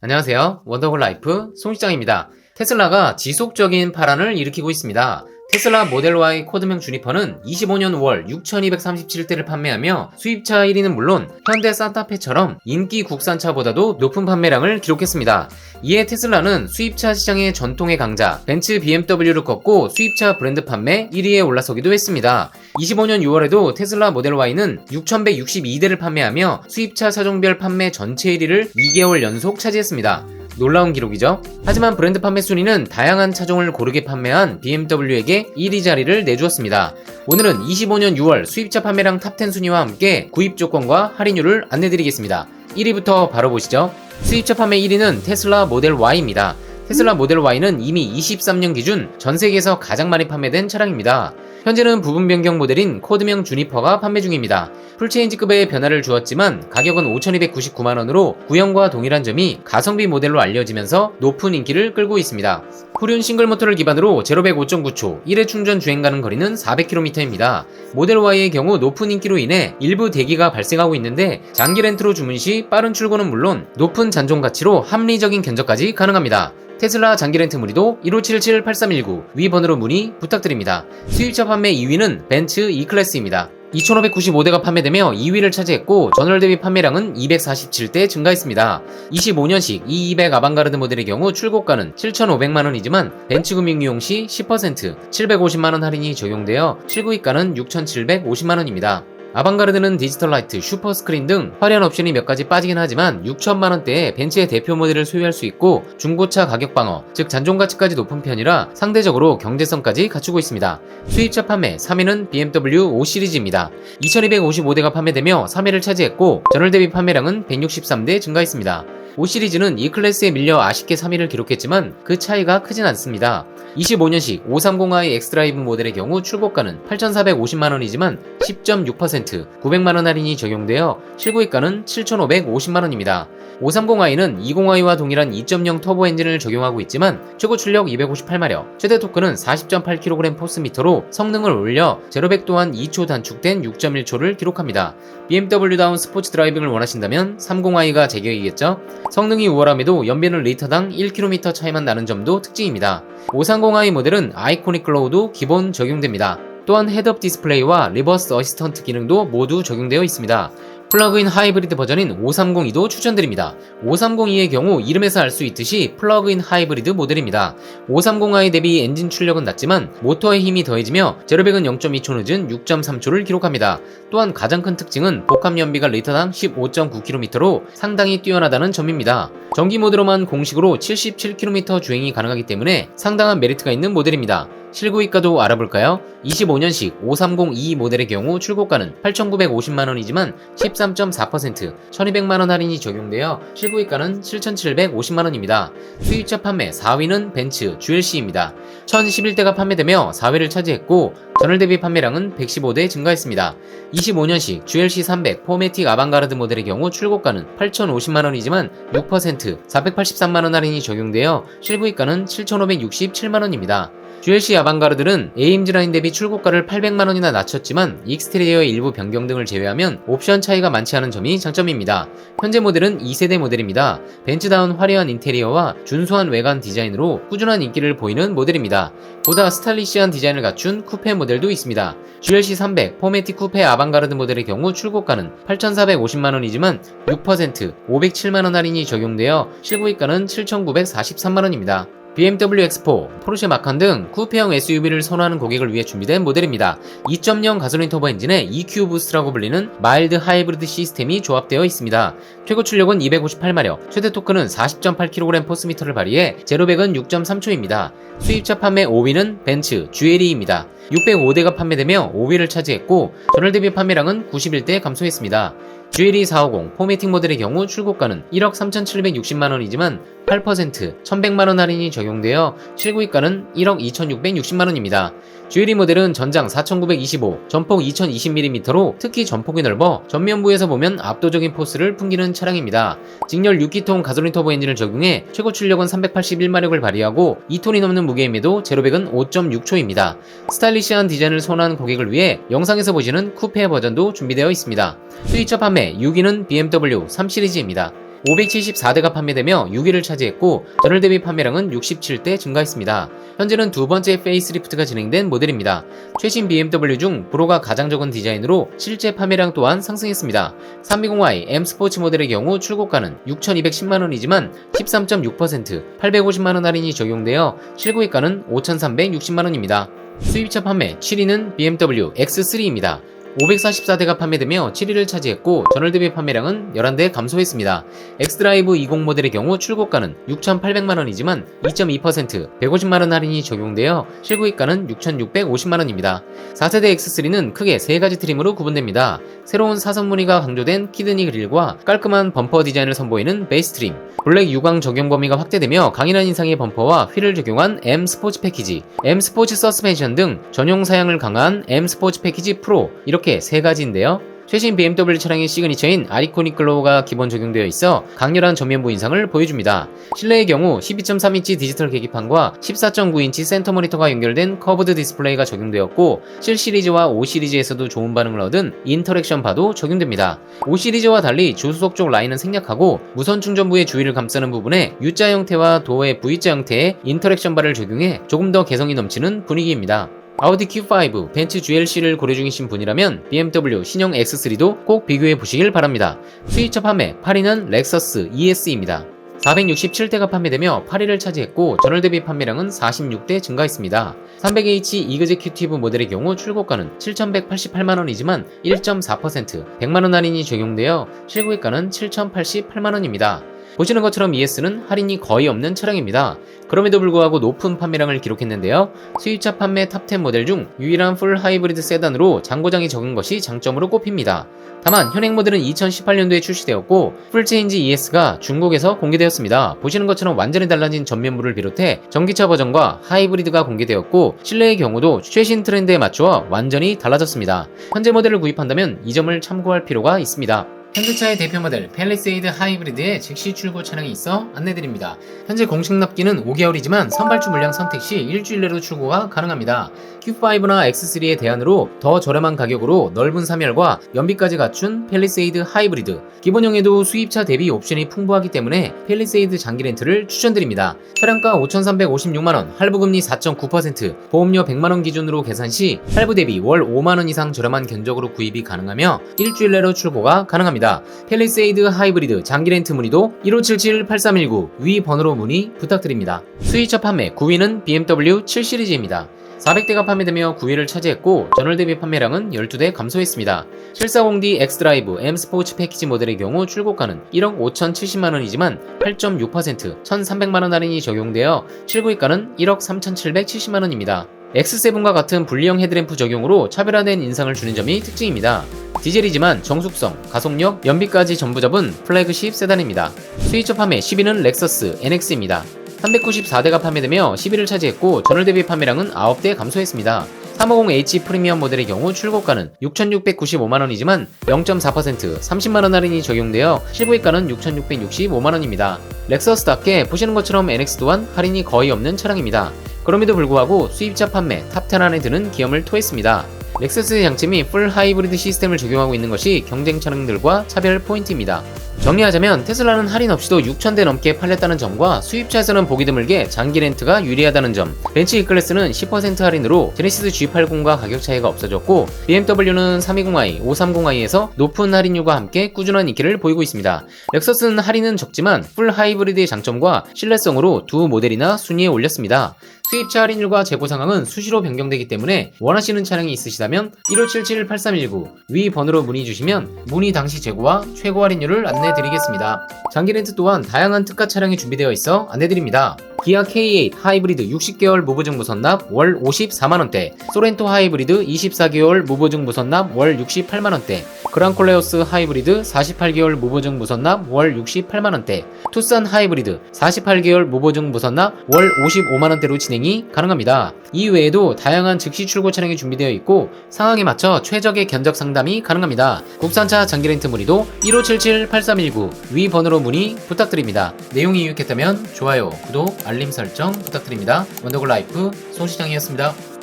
안녕하세요. 원더골 라이프 송시장입니다. 테슬라가 지속적인 파란을 일으키고 있습니다. 테슬라 모델 Y 코드명 주니퍼는 25년 5월 6,237대를 판매하며 수입차 1위는 물론 현대 산타페처럼 인기 국산차보다도 높은 판매량을 기록했습니다. 이에 테슬라는 수입차 시장의 전통의 강자 벤츠 BMW를 꺾고 수입차 브랜드 판매 1위에 올라서기도 했습니다. 25년 6월에도 테슬라 모델 Y는 6,162대를 판매하며 수입차 차종별 판매 전체 1위를 2개월 연속 차지했습니다. 놀라운 기록이죠. 하지만 브랜드 판매 순위는 다양한 차종을 고르게 판매한 BMW에게 1위 자리를 내주었습니다. 오늘은 25년 6월 수입차 판매량 탑10 순위와 함께 구입 조건과 할인율을 안내드리겠습니다. 1위부터 바로 보시죠. 수입차 판매 1위는 테슬라 모델 Y입니다. 테슬라 모델 Y는 이미 23년 기준 전 세계에서 가장 많이 판매된 차량입니다. 현재는 부분 변경 모델인 코드명 주니퍼가 판매 중입니다. 풀체인지급의 변화를 주었지만 가격은 5,299만원으로 구형과 동일한 점이 가성비 모델로 알려지면서 높은 인기를 끌고 있습니다. 후륜 싱글 모터를 기반으로 0-100 5.9초, 1회 충전 주행 가는 거리는 400km입니다. 모델 Y의 경우 높은 인기로 인해 일부 대기가 발생하고 있는데 장기 렌트로 주문 시 빠른 출고는 물론 높은 잔존 가치로 합리적인 견적까지 가능합니다. 테슬라 장기 렌트 문의도 1577-8319 위 번호로 문의 부탁드립니다. 수입차 판매 2위는 벤츠 E클래스입니다. 2595대가 판매되며 2위를 차지했고 전월 대비 판매량은 247대 증가했습니다. 25년식 E200 아방가르드 모델의 경우 출고가는 7,500만원이지만 벤츠 금융 이용 시 10% 750만원 할인이 적용되어 실구입가는 6,750만원입니다. 아방가르드는 디지털 라이트, 슈퍼 스크린 등 화려한 옵션이 몇 가지 빠지긴 하지만 6천만원대에 벤츠의 대표 모델을 소유할 수 있고 중고차 가격 방어, 즉 잔존 가치까지 높은 편이라 상대적으로 경제성까지 갖추고 있습니다. 수입차 판매 3위는 BMW 5 시리즈입니다. 2255대가 판매되며 3위를 차지했고 전월 대비 판매량은 163대 증가했습니다. 5 시리즈는 이 클래스에 밀려 아쉽게 3위를 기록했지만 그 차이가 크진 않습니다. 25년식 530i 엑스드라이브 모델의 경우 출고가는 8,450만원이지만 10.6% 900만원 할인이 적용되어 실구입가는 7,550만원입니다. 530i는 20i와 동일한 2.0 터보 엔진을 적용하고 있지만 최고 출력 258마력, 최대 토크는 40.8kg 포스미터로 성능을 올려 제로백 또한 2초 단축된 6.1초를 기록합니다. BMW다운 스포츠 드라이빙을 원하신다면 30i가 제격이겠죠? 성능이 우월함에도 연비는 리터당 1km 차이만 나는 점도 특징입니다. 530i 모델은 아이코닉 글로우도 기본 적용됩니다. 또한 헤드업 디스플레이와 리버스 어시스턴트 기능도 모두 적용되어 있습니다. 플러그인 하이브리드 버전인 530이도 추천드립니다. 530이의 경우 이름에서 알 수 있듯이 플러그인 하이브리드 모델입니다. 530i 대비 엔진 출력은 낮지만 모터의 힘이 더해지며 제로백은 0.2초 늦은 6.3초를 기록합니다. 또한 가장 큰 특징은 복합 연비가 리터당 15.9km로 상당히 뛰어나다는 점입니다. 전기 모드로만 공식으로 77km 주행이 가능하기 때문에 상당한 메리트가 있는 모델입니다. 실구입가도 알아볼까요? 25년식 530E 모델의 경우 출고가는 8,950만원이지만 13.4% 1,200만원 할인이 적용되어 실구입가는 7,750만원입니다. 수입차 판매 4위는 벤츠 GLC입니다. 1,011대가 판매되며 4위를 차지했고 전월 대비 판매량은 115대 증가했습니다. 25년식 GLC 300 포매틱 아방가르드 모델의 경우 출고가는 8,050만원이지만 6% 483만원 할인이 적용되어 실구입가는 7,567만원입니다. GLC 아방가르드는 AMG 라인 대비 출고가를 800만원이나 낮췄지만 익스테리어의 일부 변경 등을 제외하면 옵션 차이가 많지 않은 점이 장점입니다. 현재 모델은 2세대 모델입니다. 벤츠다운 화려한 인테리어와 준수한 외관 디자인으로 꾸준한 인기를 보이는 모델입니다. 보다 스타일리시한 디자인을 갖춘 쿠페 모델도 있습니다. GLC 300 포매틱 쿠페 아방가르드 모델의 경우 출고가는 8,450만원이지만 6% 507만원 할인이 적용되어 실구입가는 7,943만원입니다. BMW X4, 포르쉐 마칸 등 쿠페형 SUV를 선호하는 고객을 위해 준비된 모델입니다. 2.0 가솔린 터보 엔진에 EQ 부스트라고 불리는 마일드 하이브리드 시스템이 조합되어 있습니다. 최고 출력은 258마력, 최대 토크는 40.8kg 포스미터를 발휘해 제로백은 6.3초입니다. 수입차 판매 5위는 벤츠 GLE입니다. 605대가 판매되며 5위를 차지했고 전월 대비 판매량은 91대 감소했습니다. GLE 450 포매틱 모델의 경우 출고가는 1억 3,760만원이지만 8% 1,100만원 할인이 적용되어 실구입가는 1억 2,660만원입니다. GLE 모델은 전장 4,925, 전폭 2,020mm로 특히 전폭이 넓어 전면부에서 보면 압도적인 포스를 풍기는 차량입니다. 직렬 6기통 가솔린 터보 엔진을 적용해 최고 출력은 381마력을 발휘하고 2톤이 넘는 무게임에도 제로백은 5.6초입니다. 스타일리시한 디자인을 선호하는 고객을 위해 영상에서 보시는 쿠페 버전도 준비되어 있습니다. 수입차 판매 6위는 BMW 3 시리즈입니다. 574대가 판매되며 6위를 차지했고 전월 대비 판매량은 67대 증가했습니다. 현재는 두 번째 페이스리프트가 진행된 모델입니다. 최신 BMW 중 브로가 가장 적은 디자인으로 실제 판매량 또한 상승했습니다. 320i M 스포츠 모델의 경우 출고가는 6,210만원이지만 13.6% 850만원 할인이 적용되어 실구입가는 5,360만원입니다. 수입차 판매 7위는 BMW X3입니다. 544대가 판매되며 7위를 차지했고 전월 대비 판매량은 11대 감소했습니다. 엑스드라이브 20 모델의 경우 출고가는 6,800만원이지만 2.2% 150만원 할인이 적용되어 실구입가는 6,650만원입니다. 4세대 X3는 크게 세 가지 트림으로 구분됩니다. 새로운 사선 무늬가 강조된 키드니 그릴과 깔끔한 범퍼 디자인을 선보이는 베이스 트림, 블랙 유광 적용 범위가 확대되며 강인한 인상의 범퍼와 휠을 적용한 M 스포츠 패키지, M 스포츠 서스펜션 등 전용 사양을 강화한 M 스포츠 패키지 프로 이렇게 세 가지인데요. 최신 BMW 차량의 시그니처인 아이코닉 글로우가 기본 적용되어 있어 강렬한 전면부 인상을 보여줍니다. 실내의 경우 12.3인치 디지털 계기판과 14.9인치 센터 모니터가 연결된 커브드 디스플레이가 적용되었고 7 시리즈와 5 시리즈에서도 좋은 반응을 얻은 인터랙션 바도 적용됩니다. 5 시리즈와 달리 조수석 쪽 라인은 생략하고 무선 충전부의 주위를 감싸는 부분에 U자 형태와 도어의 V자 형태의 인터랙션 바를 적용해 조금 더 개성이 넘치는 분위기입니다. 아우디 Q5, 벤츠 GLC를 고려 중이신 분이라면 BMW 신형 X3도 꼭 비교해 보시길 바랍니다. 수입차 판매 8위는 렉서스 ES입니다. 467대가 판매되며 8위를 차지했고 전월 대비 판매량은 46대 증가했습니다. 300H 이그제큐티브 모델의 경우 출고가는 7,188만원이지만 1.4% 100만원 할인이 적용되어 실구입가는 7,088만원입니다. 보시는 것처럼 ES는 할인이 거의 없는 차량입니다. 그럼에도 불구하고 높은 판매량을 기록했는데요. 수입차 판매 탑10 모델 중 유일한 풀 하이브리드 세단으로 장고장이 적은 것이 장점으로 꼽힙니다. 다만 현행 모델은 2018년도에 출시되었고 풀체인지 ES가 중국에서 공개되었습니다. 보시는 것처럼 완전히 달라진 전면부를 비롯해 전기차 버전과 하이브리드가 공개되었고 실내의 경우도 최신 트렌드에 맞추어 완전히 달라졌습니다. 현재 모델을 구입한다면 이 점을 참고할 필요가 있습니다. 현대차의 대표 모델 펠리세이드 하이브리드의 즉시 출고 차량이 있어 안내드립니다. 현재 공식 납기는 5개월이지만 선발주 물량 선택 시 일주일 내로 출고가 가능합니다. Q5나 X3의 대안으로 더 저렴한 가격으로 넓은 사멸과 연비까지 갖춘 펠리세이드 하이브리드 기본형에도 수입차 대비 옵션이 풍부하기 때문에 펠리세이드 장기 렌트를 추천드립니다. 차량가 5,356만원, 할부금리 4.9%, 보험료 100만원 기준으로 계산 시 할부 대비 월 5만원 이상 저렴한 견적으로 구입이 가능하며 일주일 내로 출고가 가능합니다. 펠리세이드 하이브리드 장기 렌트 문의도 1577-8319 위 번호로 문의 부탁드립니다. 수입차 판매 9위는 BMW 7 시리즈입니다. 400대가 판매되며 9위를 차지했고 전월 대비 판매량은 12대 감소했습니다. 740D X드라이브 M 스포츠 패키지 모델의 경우 출고가는 1억 5,070만원이지만 8.6% 1,300만원 할인이 적용되어 실구입가는 1억 3,770만원입니다. X7과 같은 분리형 헤드램프 적용으로 차별화된 인상을 주는 점이 특징입니다. 디젤이지만 정숙성, 가속력, 연비까지 전부 잡은 플래그십 세단입니다. 수입차 판매 10위는 렉서스 NX입니다. 394대가 판매되며 10위를 차지했고 전월 대비 판매량은 9대 감소했습니다. 350H 프리미엄 모델의 경우 출고가는 6,695만원이지만 0.4% 30만원 할인이 적용되어 실구입가는 6,665만원입니다. 렉서스답게 보시는 것처럼 NX 또한 할인이 거의 없는 차량입니다. 그럼에도 불구하고 수입차 판매 탑10 안에 드는 기염을 토했습니다. 렉서스의 장점이 풀 하이브리드 시스템을 적용하고 있는 것이 경쟁 차량들과 차별 포인트입니다. 정리하자면 테슬라는 할인 없이도 6,000대 넘게 팔렸다는 점과 수입차에서는 보기 드물게 장기 렌트가 유리하다는 점, 벤츠 E클래스는 10% 할인으로 제네시스 G80과 가격 차이가 없어졌고 BMW는 320i, 530i에서 높은 할인율과 함께 꾸준한 인기를 보이고 있습니다. 렉서스는 할인은 적지만 풀 하이브리드의 장점과 신뢰성으로 두 모델이나 순위에 올렸습니다. 수입차 할인율과 재고 상황은 수시로 변경되기 때문에 원하시는 차량이 있으시다면 1577-8319 위 번호로 문의 주시면 문의 당시 재고와 최고 할인율을 안내 드리겠습니다. 장기 렌트 또한 다양한 특가 차량이 준비되어 있어 안내드립니다. 기아 K8 하이브리드 60개월 무보증 무선납 월 54만원대 소렌토 하이브리드 24개월 무보증 무선납 월 68만원대 그랑콜레오스 하이브리드 48개월 무보증 무선납 월 68만원대 투싼 하이브리드 48개월 무보증 무선납 월 55만원대로 진행이 가능합니다. 이외에도 다양한 즉시 출고 차량이 준비되어 있고 상황에 맞춰 최적의 견적 상담이 가능합니다. 국산차 장기 렌트 문의도 1577-8319 위 번호로 문의 부탁드립니다. 내용이 유익했다면 좋아요, 구독, 알림 설정 부탁드립니다. 원더글 라이프 송시장이었습니다.